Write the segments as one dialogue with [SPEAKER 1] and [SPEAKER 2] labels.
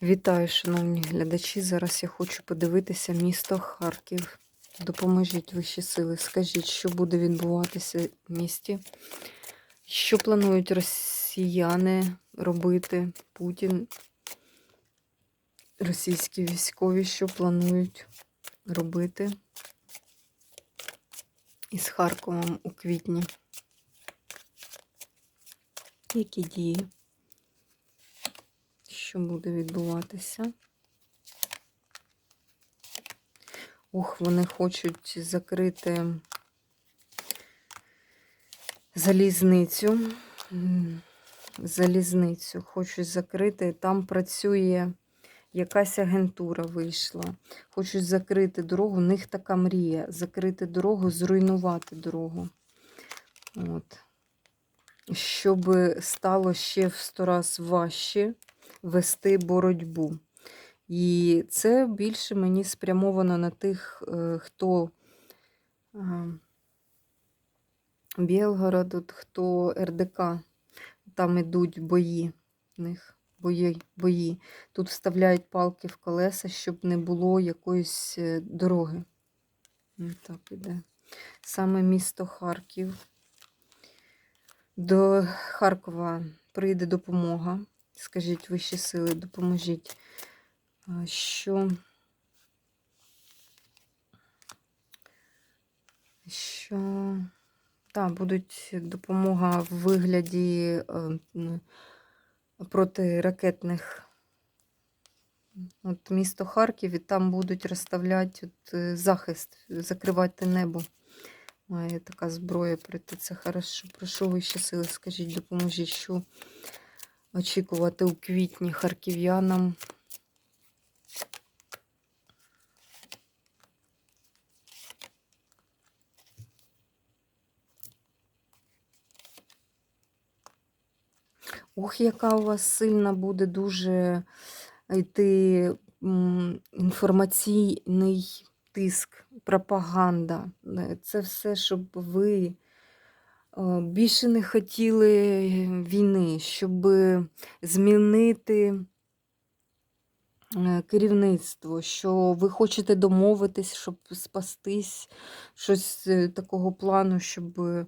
[SPEAKER 1] Вітаю, шановні глядачі. Зараз я хочу подивитися місто Харків. Допоможіть вищі сили. Скажіть, що буде відбуватися в місті? Що планують росіяни робити? Путін, російські військові, що планують робити із Харковом у квітні? Які дії? Що буде відбуватися. Ух, вони хочуть закрити залізницю. Залізницю хочуть закрити. Там працює якась агентура вийшла. Хочуть закрити дорогу. У них така мрія. Закрити дорогу, зруйнувати дорогу. От. Щоб стало ще в сто раз важче вести боротьбу. І це більше мені спрямовано на тих, е, хто Білгород, хто РДК, там ідуть бої. в них бої, бої. Тут вставляють палки в колеса, щоб не було якоїсь е, дороги. Так іде. Саме місто Харків. До Харкова прийде допомога. Скажіть вищі сили, допоможіть, що, що, так, будуть допомога в вигляді е, протиракетних. От місто Харків, і там будуть розставляти от, е, захист, закривати небо. Має така зброя прийти. Це хорошо. Прошу вищі сили, скажіть, допоможіть, що очікувати у квітні харків'янам. Ох, яка у вас сильна буде дуже йти інформаційний тиск, пропаганда. Е, Це все, щоб ви е, більше не хотіли війни, щоб змінити е, керівництво, що ви хочете домовитись, щоб спастись, щось е, такого плану, щоб. е,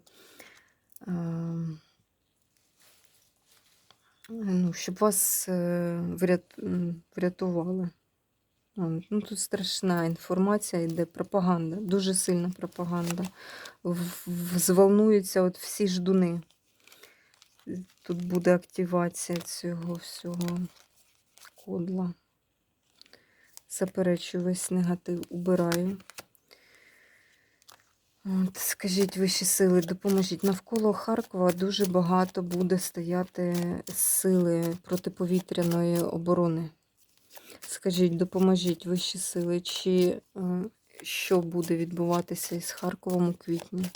[SPEAKER 1] Ну, щоб вас е, врятували. Ну, тут страшна інформація йде, пропаганда, дуже сильна пропаганда. Зволнуються от всі ждуни. Тут буде активація цього всього кодла. Заперечую весь негатив, убираю. От, скажіть вищі сили, допоможіть. Навколо Харкова дуже багато буде стояти сили протиповітряної оборони. Скажіть, допоможіть вищі сили, чи е, що буде відбуватися із Харковом у квітні?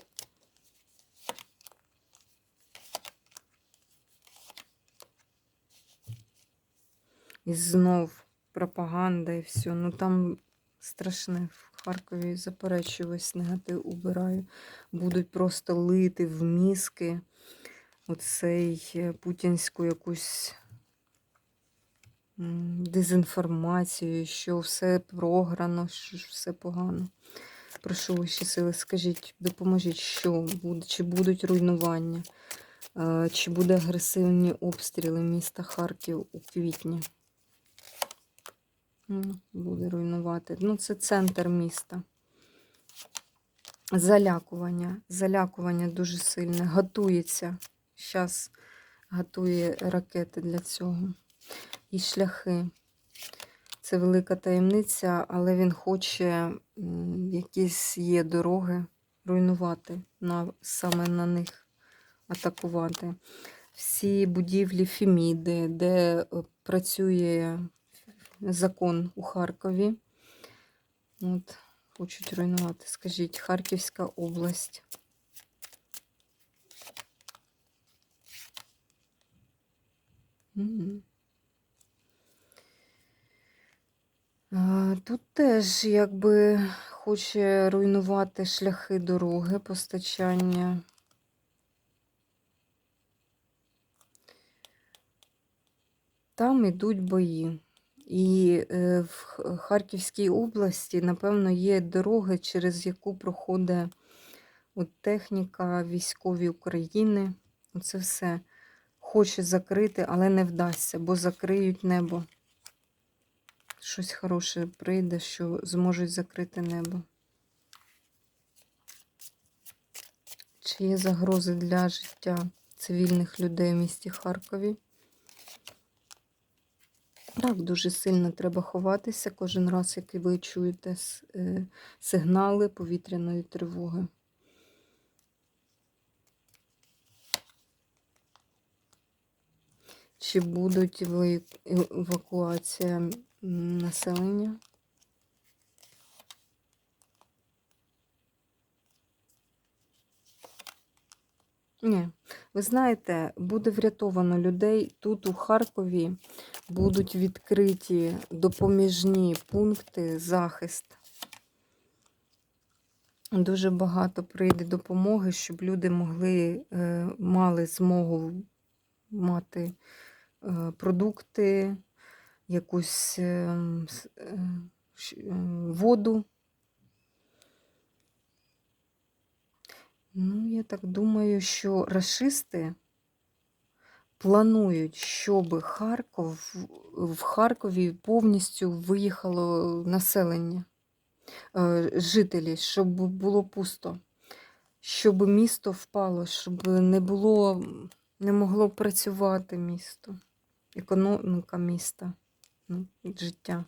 [SPEAKER 1] І знов пропаганда і все. Ну там страшне в Харкові заперечую негатив убираю. Будуть просто лити в мізки оцей е, путінську якусь м, дезінформацію, що все програно, що все погано. Прошу вищі сили, скажіть, допоможіть, що буде, чи будуть руйнування, е, чи буде агресивні обстріли міста Харків у квітні. Буде руйнувати. Ну, це центр міста. Залякування. Залякування дуже сильне. Готується. Зараз готує ракети для цього. І шляхи. Це велика таємниця, але він хоче якісь є дороги руйнувати, на, саме на них атакувати. Всі будівлі Феміди, де е, працює закон у Харкові. От, хочуть руйнувати. Скажіть, Харківська область. Мгм. А, Тут теж якби хоче руйнувати шляхи дороги, постачання. Там ідуть бої. І е, в Харківській області, напевно, є дороги, через яку проходить от техніка, військові України. Оце все хоче закрити, але не вдасться, бо закриють небо. Щось хороше прийде, що зможуть закрити небо. Чи є загрози для життя цивільних людей в місті Харкові? Так, дуже сильно треба ховатися кожен раз, як ви чуєте е, сигнали повітряної тривоги. Чи будуть ви- евакуація населення? Ні, ви знаєте, буде врятовано людей. Тут у Харкові будуть відкриті допоміжні пункти захист. Дуже багато прийде допомоги, щоб люди могли е, мали змогу мати е, продукти, якусь е, е, е, воду. Ну, я так думаю, що рашисти планують, щоб Харков, в Харкові повністю виїхало населення, е, жителі, щоб було пусто, щоб місто впало, щоб не було, не могло працювати місто, економіка міста, ну, життя.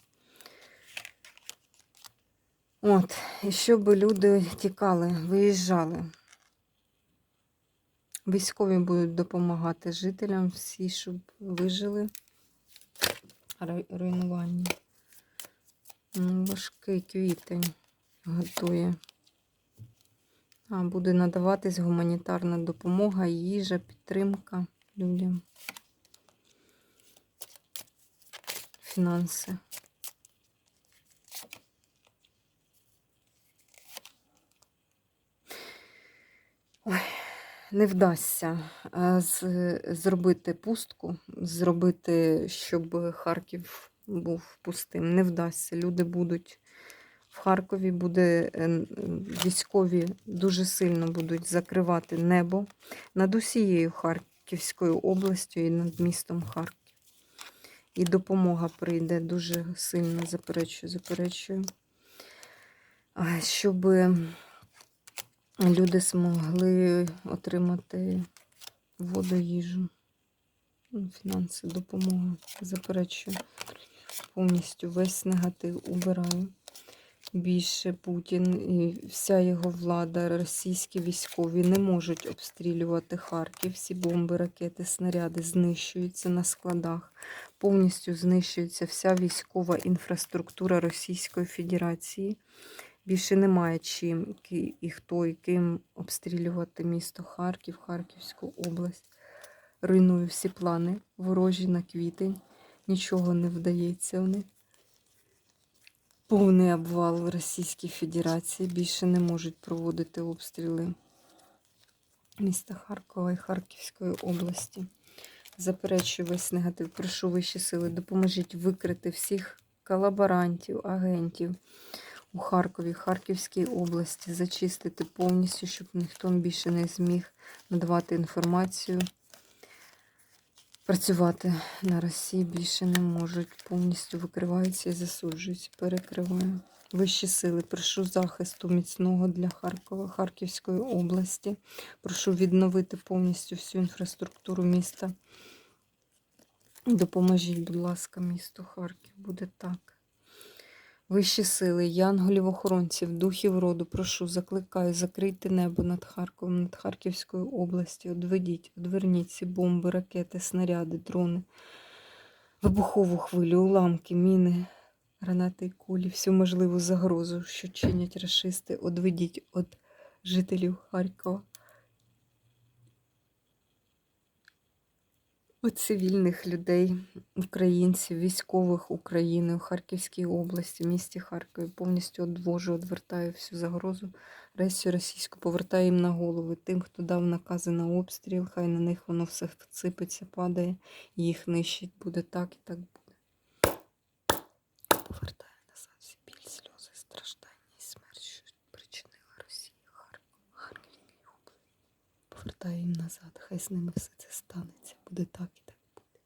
[SPEAKER 1] От, і щоб люди тікали, виїжджали. Військові будуть допомагати жителям всі, щоб вижили. Ру- Руйнування. Ну, важкий квітень готує. А, буде надаватись гуманітарна допомога, їжа, підтримка людям. Фінанси. Ой, не вдасться е, зробити пустку, зробити, щоб Харків був пустим. Не вдасться. Люди будуть в Харкові, буде е, військові дуже сильно будуть закривати небо над усією Харківською областю і над містом Харків. І допомога прийде дуже сильно, заперечую, заперечую. Щоб люди змогли отримати воду, їжу, ну, фінанси, допомогу. Заперечую. Повністю весь негатив убираю. Більше Путін і вся його влада, російські військові не можуть обстрілювати Харків. Всі бомби, ракети, снаряди знищуються на складах. Повністю знищується вся військова інфраструктура Російської Федерації. Більше немає чим і хто і ким обстрілювати місто Харків, Харківську область. Руйную всі плани ворожі на квітень. Нічого не вдається в них. Повний обвал в Російській Федерації. Більше не можуть проводити обстріли міста Харкова і Харківської області. Заперечую весь негатив. Прошу вищі сили, допоможіть викрити всіх колаборантів, агентів у Харкові, Харківській області, зачистити повністю, щоб ніхто більше не зміг надавати інформацію. Працювати на Росії більше не можуть. Повністю викриваються і засуджуються. Перекриваю. Вищі сили, прошу захисту міцного для Харкова, Харківської області. Прошу відновити повністю всю інфраструктуру міста. Допоможіть, будь ласка, місту Харків. Буде так. Вищі сили, янголів-охоронців, духів роду, прошу, закликаю, закрийте небо над Харковом, над Харківською областю, одведіть, одверніть ці бомби, ракети, снаряди, дрони, вибухову хвилю, уламки, міни, гранати і кулі, всю можливу загрозу, що чинять рашисти, одведіть від жителів Харкова. От цивільних людей, українців, військових України у Харківській області, в місті Харкові повністю одвожу, одвертаю всю загрозу, ресію російську, повертаю їм на голови. Тим, хто дав накази на обстріл, хай на них воно все сипеться, падає, їх нищить. Буде так і так буде. Назад. Хай з ними все це станеться. Буде так і так буде.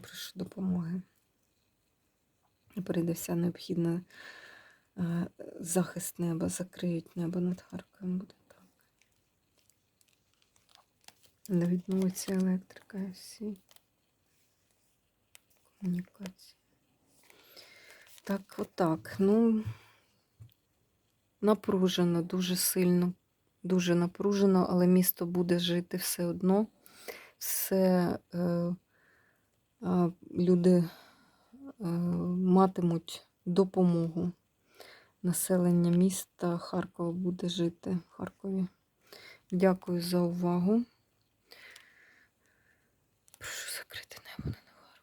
[SPEAKER 1] Прошу допомоги. Перейде вся необхідна е, захист неба, закриють небо над Харковом. Буде так. Не відновиться електрика всі комунікації. Так, отак. Ну, напружено, дуже сильно, дуже напружено, але місто буде жити все одно. Все е, е, люди е, матимуть допомогу. Населення міста Харкова буде жити в Харкові. Дякую за увагу. Прошу закрити небо над Харковом.